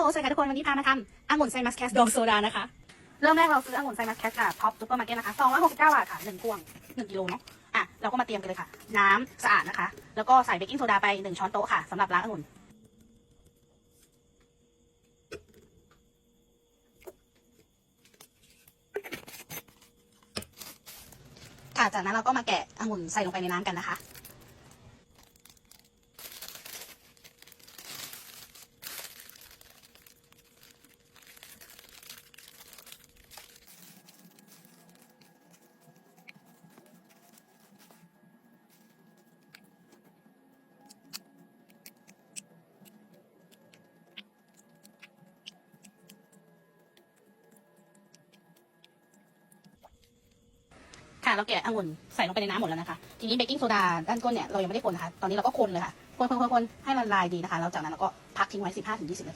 ลสวัสดีค่ะทุกคน วันนี้พามาทำองุ่นไซมัสแคสดองโซดานะคะ เริ่มแรกเราซื้อองุ่นไซมัสแคสจากท็อปซูเปอร์มาร์เก็ตนะคะ269บาทค่ะ1พวง1กิโลเนาะอะเราก็มาเตรียมกันเลยค่ะ น้ำสะอาดนะคะ แล้วก็ใส่เบกกิ้งโซดาไป1ช้อนโต๊ะค่ะสำหรับล้างองุ่นค่ะจากนั้นเราก็มาแกะองุ่นใส่ลงไปในน้ำกันนะคะ ค่ะเราแกะองุ่นใส่ลงไปในน้ำหมดแล้วนะคะ ทีนี้เบกกิ้งโซดาด้านก้นเนี่ยเรายังไม่ได้คนนะคะ ตอนนี้เราก็คนเลยค่ะ คนคนคนให้ละลายดีนะคะ แล้วจากนั้นเราก็พักทิ้งไว้ 15-20นาที